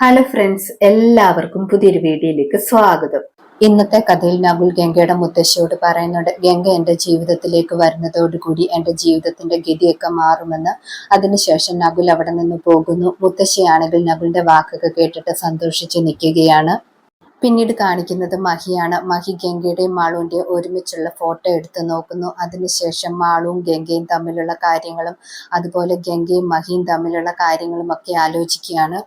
Hello friends എല്ലാവർക്കും പുതിയൊരു വീഡിയോയിലേക്ക് സ്വാഗതം. ഇന്നത്തെ കഥയിൽ നകുൽ ഗംഗയുടെ മുത്തശ്ശിയോട് പറയുന്നുണ്ട് ഗംഗ എന്റെ ജീവിതത്തിലേക്ക് വരുന്നതോടുകൂടി എന്റെ ജീവിതത്തിന്റെ ഗതിയൊക്കെ മാറുമെന്ന്. അതിനുശേഷം നകുൽ അവിടെ നിന്ന് പോകുന്നു. മുത്തശ്ശിയാണെങ്കിൽ നകുലിന്റെ വാക്കൊക്കെ കേട്ടിട്ട് സന്തോഷിച്ച് നിൽക്കുകയാണ്. പിന്നീട് കാണിക്കുന്നത് മഹിയാണ്. മഹി ഗംഗയുടെയും മാളുവിന്റെയും ഒരുമിച്ചുള്ള ഫോട്ടോ എടുത്ത് നോക്കുന്നു. അതിനുശേഷം മാളുവും ഗംഗയും തമ്മിലുള്ള കാര്യങ്ങളും അതുപോലെ ഗംഗയും മഹിയും തമ്മിലുള്ള കാര്യങ്ങളും ഒക്കെ ആലോചിക്കുകയാണ്.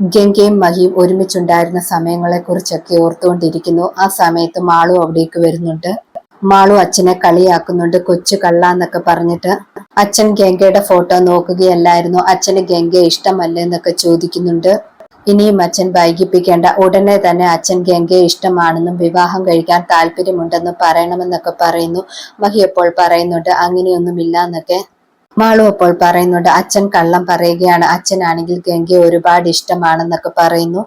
ഗംഗയും മഹിയും ഒരുമിച്ചുണ്ടായിരുന്ന സമയങ്ങളെക്കുറിച്ചൊക്കെ ഓർത്തുകൊണ്ടിരിക്കുന്നു. ആ സമയത്ത് മാളു അവിടേക്ക് വരുന്നുണ്ട്. മാളു അച്ഛനെ കളിയാക്കുന്നുണ്ട്. കൊച്ചു കള്ള എന്നൊക്കെ പറഞ്ഞിട്ട് അച്ഛൻ ഗംഗയുടെ ഫോട്ടോ നോക്കുകയല്ലായിരുന്നു. അച്ഛന് ഗംഗയെ ഇഷ്ടമല്ല എന്നൊക്കെ ചോദിക്കുന്നുണ്ട്. ഇനിയും അച്ഛൻ വൈകിപ്പിക്കേണ്ട. ഉടനെ തന്നെ അച്ഛൻ ഗംഗയെ ഇഷ്ടമാണെന്നും വിവാഹം കഴിക്കാൻ താല്പര്യമുണ്ടെന്നും പറയണമെന്നൊക്കെ പറയുന്നു. മഹി എപ്പോൾ പറയുന്നുണ്ട് അങ്ങനെയൊന്നുമില്ല എന്നൊക്കെ മാളു അപ്പോൾ പറയുന്നുണ്ട് അച്ഛൻ കള്ളം പറയുകയാണ്. അച്ഛനാണെങ്കിൽ ഗംഗയെ ഒരുപാട് ഇഷ്ടമാണെന്നൊക്കെ പറയുന്നു.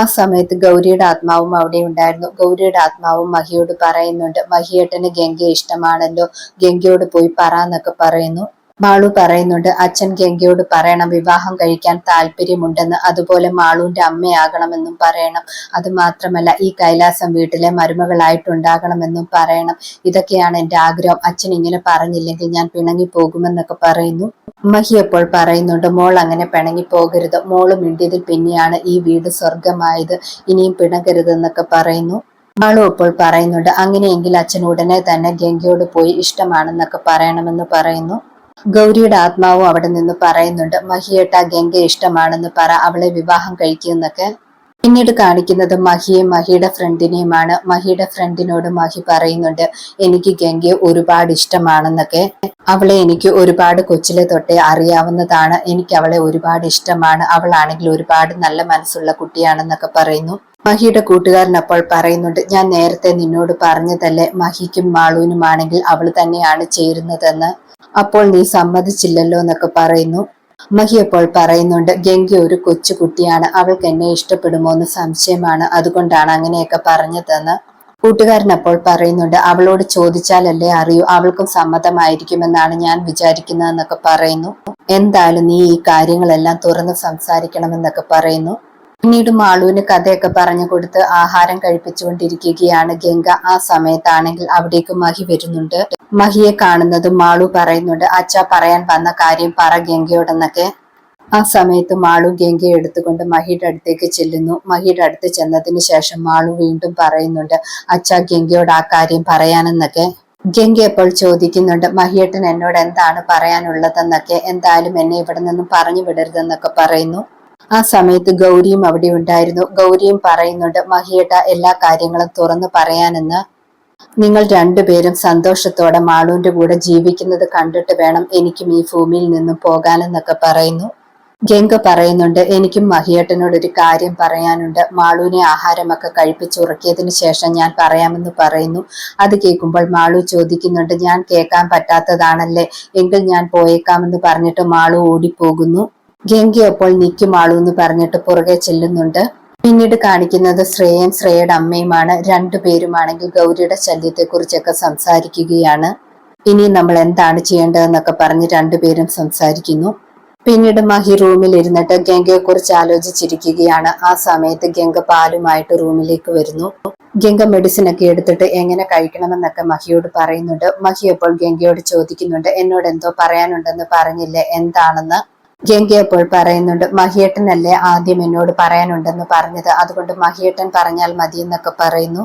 ആ സമയത്ത് ഗൗരിയുടെ ആത്മാവും അവിടെ ഉണ്ടായിരുന്നു. ഗൗരിയുടെ ആത്മാവും മഹിയോട് പറയുന്നുണ്ട് മഹിയേട്ടന് ഗംഗയെ ഇഷ്ടമാണല്ലോ. ഗംഗയോട് പോയി പറ എന്നൊക്കെ പറയുന്നു. മാളു പറയുന്നുണ്ട് അച്ഛൻ ഗംഗയോട് പറയണം വിവാഹം കഴിക്കാൻ താല്പര്യമുണ്ടെന്ന്. അതുപോലെ മാളുവിന്റെ അമ്മയാകണമെന്നും പറയണം. അത് മാത്രമല്ല ഈ കൈലാസം വീട്ടിലെ മരുമകളായിട്ടുണ്ടാകണമെന്നും പറയണം. ഇതൊക്കെയാണ് എന്റെ ആഗ്രഹം. അച്ഛൻ ഇങ്ങനെ പറഞ്ഞില്ലെങ്കിൽ ഞാൻ പിണങ്ങി പോകുമെന്നൊക്കെ പറയുന്നു. മഹി എപ്പോൾ പറയുന്നുണ്ട് മോൾ അങ്ങനെ പിണങ്ങി പോകരുത് മോൾ മിണ്ടിയതിൽ പിന്നെയാണ് ഈ വീട് സ്വർഗമായത് ഇനിയും പിണങ്ങരുതെന്നൊക്കെ പറയുന്നു. മാളു അപ്പോൾ പറയുന്നുണ്ട് അങ്ങനെയെങ്കിൽ അച്ഛൻ ഉടനെ തന്നെ ഗംഗയോട് പോയി ഇഷ്ടമാണെന്നൊക്കെ പറയണമെന്ന് പറയുന്നു. ഗൗരിയുടെ ആത്മാവും അവിടെ നിന്ന് പറയുന്നുണ്ട് മഹിയേട്ട ഗംഗ ഇഷ്ടമാണെന്ന് പറ അവളെ വിവാഹം കഴിക്കുന്നൊക്കെ പിന്നീട് കാണിക്കുന്നത് മഹിയും മഹിയുടെ ഫ്രണ്ടിനെയുമാണ്. മഹിയുടെ ഫ്രണ്ടിനോട് മഹി പറയുന്നുണ്ട് എനിക്ക് ഗംഗയെ ഒരുപാട് ഇഷ്ടമാണെന്നൊക്കെ. അവളെ എനിക്ക് ഒരുപാട് കൊച്ചിലെ തൊട്ടേ അറിയാവുന്നതാണ്. എനിക്ക് അവളെ ഒരുപാട് ഇഷ്ടമാണ്. അവളാണെങ്കിൽ ഒരുപാട് നല്ല മനസ്സുള്ള കുട്ടിയാണെന്നൊക്കെ പറയുന്നു. മഹിയുടെ കൂട്ടുകാരൻ അപ്പോൾ പറയുന്നുണ്ട് ഞാൻ നേരത്തെ നിന്നോട് പറഞ്ഞതല്ലേ മഹിക്കും മാളുവിനുമാണെങ്കിൽ അവൾ തന്നെയാണ് ചേരുന്നതെന്ന്. അപ്പോൾ നീ സമ്മതിച്ചില്ലല്ലോ എന്നൊക്കെ പറയുന്നു. മഹി അപ്പോൾ പറയുന്നുണ്ട് ഗംഗ ഒരു കൊച്ചുകുട്ടിയാണ് അവൾക്ക് എന്നെ ഇഷ്ടപ്പെടുമോ എന്ന് സംശയമാണ് അതുകൊണ്ടാണ് അങ്ങനെയൊക്കെ പറഞ്ഞതെന്ന്. കൂട്ടുകാരൻ അപ്പോൾ പറയുന്നുണ്ട് അവളോട് ചോദിച്ചാലല്ലേ അറിയൂ അവൾക്കും സമ്മതമായിരിക്കുമെന്നാണ് ഞാൻ വിചാരിക്കുന്നതെന്നൊക്കെ പറയുന്നു. എന്തായാലും നീ ഈ കാര്യങ്ങളെല്ലാം തുറന്ന് സംസാരിക്കണമെന്നൊക്കെ പറയുന്നു. പിന്നീട് മാളുവിന് കഥയൊക്കെ പറഞ്ഞു കൊടുത്ത് ആഹാരം കഴിപ്പിച്ചുകൊണ്ടിരിക്കുകയാണ് ഗംഗ. ആ സമയത്താണെങ്കിൽ അവിടേക്ക് മഹി വരുന്നുണ്ട്. മഹിയെ കാണുന്നത് മാളു പറയുന്നുണ്ട് അച്ഛ പറയാൻ വന്ന കാര്യം പറ ഗംഗയോടെന്നൊക്കെ. ആ സമയത്ത് മാളു ഗംഗയെ എടുത്തുകൊണ്ട് മഹിയുടെ അടുത്തേക്ക് ചെല്ലുന്നു. മഹിയുടെ അടുത്ത് ചെന്നതിന് ശേഷം മാളു വീണ്ടും പറയുന്നുണ്ട് അച്ഛ ഗംഗയോട് ആ കാര്യം പറയാനെന്നൊക്കെ. ഗംഗ അപ്പോൾ ചോദിക്കുന്നുണ്ട് മഹിയേട്ടൻ എന്നോട് എന്താണ് പറയാനുള്ളതെന്നൊക്കെ? എന്തായാലും എന്നെ ഇവിടെ നിന്നും പറഞ്ഞു വിടരുതെന്നൊക്കെ പറയുന്നു. ആ സമയത്ത് ഗൗരിയും അവിടെ ഉണ്ടായിരുന്നു. ഗൗരിയും പറയുന്നുണ്ട് മഹിയേട്ട എല്ലാ കാര്യങ്ങളും തുറന്നു പറയാനെന്ന്. നിങ്ങൾ രണ്ടുപേരും സന്തോഷത്തോടെ മാളൂന്റെ കൂടെ ജീവിക്കുന്നത് കണ്ടിട്ട് വേണം എനിക്കും ഈ ഭൂമിയിൽ നിന്നും പോകാനെന്നൊക്കെ പറയുന്നു. ഗംഗ പറയുന്നുണ്ട് എനിക്കും മഹിയേട്ടനോട് ഒരു കാര്യം പറയാനുണ്ട്. മാളുവിനെ ആഹാരമൊക്കെ കഴിപ്പിച്ചുറക്കിയതിനു ശേഷം ഞാൻ പറയാമെന്ന് പറയുന്നു. അത് കേൾക്കുമ്പോൾ മാളു ചോദിക്കുന്നുണ്ട് ഞാൻ കേൾക്കാൻ പറ്റാത്തതാണല്ലേ? എങ്കിൽ ഞാൻ പോയേക്കാമെന്ന് പറഞ്ഞിട്ട് മാളു ഓടിപ്പോകുന്നു. ഗംഗ അപ്പോൾ നിൽക്കും മാളു എന്ന് പറഞ്ഞിട്ട് പുറകെ ചെല്ലുന്നുണ്ട്. പിന്നീട് കാണിക്കുന്നത് ശ്രേയൻ ശ്രേയയുടെ അമ്മയുമാണ്. രണ്ടുപേരുമാണെങ്കിൽ ഗൗരിയുടെ ശല്യത്തെക്കുറിച്ചൊക്കെ സംസാരിക്കുകയാണ്. ഇനി നമ്മൾ എന്താണ് ചെയ്യേണ്ടതെന്നൊക്കെ പറഞ്ഞ് രണ്ടുപേരും സംസാരിക്കുന്നു. പിന്നീട് മഹി റൂമിൽ ഇരുന്നിട്ട് ഗംഗയെ കുറിച്ച് ആലോചിച്ചിരിക്കുകയാണ്. ആ സമയത്ത് ഗംഗ പാലുമായിട്ട് റൂമിലേക്ക് വരുന്നു. ഗംഗ മെഡിസിൻ ഒക്കെ എടുത്തിട്ട് എങ്ങനെ കഴിക്കണമെന്നൊക്കെ മഹിയോട് പറയുന്നുണ്ട്. മഹി അപ്പോൾ ഗംഗയോട് ചോദിക്കുന്നുണ്ട് എന്നോട് എന്തോ പറയാനുണ്ടെന്ന് പറഞ്ഞില്ലേ? എന്താണെന്ന്? ഗംഗ അപ്പോൾ പറയുന്നുണ്ട് മഹിയേട്ടനല്ലേ ആദ്യം എന്നോട് പറയാനുണ്ടെന്ന് പറഞ്ഞത്? അതുകൊണ്ട് മഹിയേട്ടൻ പറഞ്ഞാൽ മതി എന്നൊക്കെ പറയുന്നു.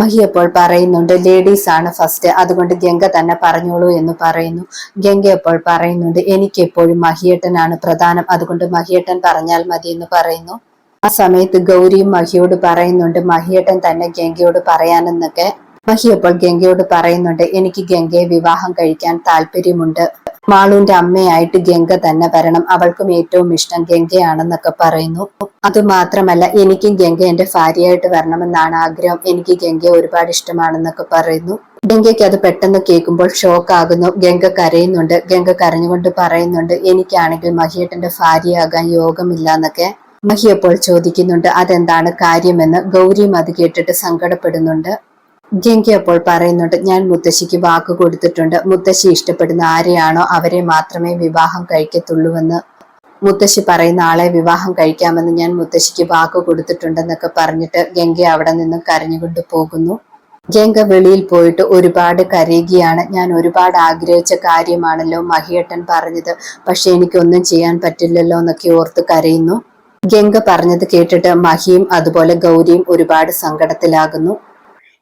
മഹി അപ്പോൾ പറയുന്നുണ്ട് ലേഡീസ് ആണ് ഫസ്റ്റ് അതുകൊണ്ട് ഗംഗ തന്നെ പറഞ്ഞോളൂ എന്ന് പറയുന്നു. ഗംഗ അപ്പോൾ പറയുന്നുണ്ട് എനിക്ക് എപ്പോഴും മഹിയേട്ടനാണ് പ്രധാനം. അതുകൊണ്ട് മഹിയേട്ടൻ പറഞ്ഞാൽ മതി എന്ന് പറയുന്നു. ആ സമയത്ത് ഗൗരിയും മഹിയോട് പറയുന്നുണ്ട് മഹിയേട്ടൻ തന്നെ ഗംഗയോട് പറയാനെന്നൊക്കെ. മഹി അപ്പോൾ ഗംഗയോട് പറയുന്നുണ്ട് എനിക്ക് ഗംഗയെ വിവാഹം കഴിക്കാൻ താല്പര്യമുണ്ട്. മാളുവിന്റെ അമ്മയായിട്ട് ഗംഗ തന്നെ വരണം. അവൾക്കും ഏറ്റവും ഇഷ്ടം ഗംഗയാണെന്നൊക്കെ പറയുന്നു. അതുമാത്രമല്ല എനിക്കും ഗംഗ എന്റെ ഭാര്യയായിട്ട് വരണമെന്നാണ് ആഗ്രഹം. എനിക്ക് ഗംഗയെ ഒരുപാട് ഇഷ്ടമാണെന്നൊക്കെ പറയുന്നു. ഗംഗയ്ക്ക് അത് പെട്ടെന്ന് കേൾക്കുമ്പോൾ ഷോക്ക് ആകുന്നു ഗംഗ കരയുന്നുണ്ട്. ഗംഗ കരഞ്ഞുകൊണ്ട് പറയുന്നുണ്ട് എനിക്കാണെങ്കിൽ മഹിയേട്ടന്റെ ഭാര്യയാകാൻ യോഗമില്ല എന്നൊക്കെ മഹി അപ്പോൾ ചോദിക്കുന്നുണ്ട് അതെന്താണ് കാര്യമെന്ന്? ഗൗരിയും അത് കേട്ടിട്ട് സങ്കടപ്പെടുന്നുണ്ട്. ഗംഗ അപ്പോൾ പറയുന്നുണ്ട് ഞാൻ മുത്തശ്ശിക്ക് വാക്ക് കൊടുത്തിട്ടുണ്ട്. മുത്തശ്ശി ഇഷ്ടപ്പെടുന്ന ആരെയാണോ അവരെ മാത്രമേ വിവാഹം കഴിക്കത്തുള്ളൂവെന്ന്. മുത്തശ്ശി പറയുന്ന ആളെ വിവാഹം കഴിക്കാമെന്ന് ഞാൻ മുത്തശ്ശിക്ക് വാക്ക് കൊടുത്തിട്ടുണ്ടെന്നൊക്കെ പറഞ്ഞിട്ട് ഗംഗ അവിടെ നിന്ന് കരഞ്ഞുകൊണ്ട് പോകുന്നു. ഗംഗ വെളിയിൽ പോയിട്ട് ഒരുപാട് കരയുകയാണ്. ഞാൻ ഒരുപാട് ആഗ്രഹിച്ച കാര്യമാണല്ലോ മഹിയേട്ടൻ പറഞ്ഞത്. പക്ഷെ എനിക്കൊന്നും ചെയ്യാൻ പറ്റില്ലല്ലോ എന്നൊക്കെ ഓർത്ത് കരയുന്നു. ഗംഗ പറഞ്ഞത് കേട്ടിട്ട് മഹിയും അതുപോലെ ഗൗരിയും ഒരുപാട് സങ്കടത്തിലാകുന്നു.